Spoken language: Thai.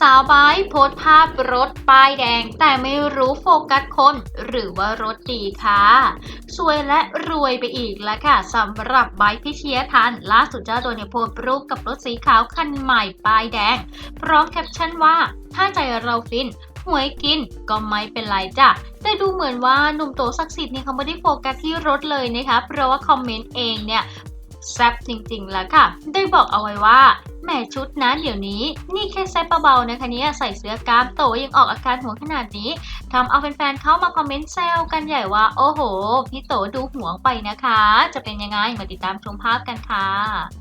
สาวไบโพสต์ภาพรถป้ายแดง แต่ไม่รู้โฟกัสคนหรือว่ารถดีค่ะสวยและรวยไปอีกแล้วค่ะสำหรับไบพิเชียทัน ล่าสุดเจ้าตัวเนี่ยโพสต์รูปกับรถสีขาวคันใหม่ป้ายแดง พร้อมแคปชั่นว่า ถ้าใจเราฟินหวยกินก็ไม่เป็นไรจ้ะ แต่ดูเหมือนว่าหนุ่มโตศักดิ์สิทธิ์เนี่ยเขาไม่ได้โฟกัสที่รถเลยนะคะ เพราะว่าคอมเมนต์เองเนี่ยแซ่บจริงๆแล้วค่ะ ได้บอกเอาไว้ว่า มชุดนั้นเดี๋ยวนี้ นี่แค่แซ่เบาๆนะคะเนี่ยใส่เสื้อกล้ามโตยังออกอาการหัวขนาดนี้ทำเอาแฟนๆเข้ามาคอมเมนต์แซวกันใหญ่ว่า โอ้โห พี่โตดูห่วงไปนะคะ จะเป็นยังไงมาติดตามชมภาพกันค่ะ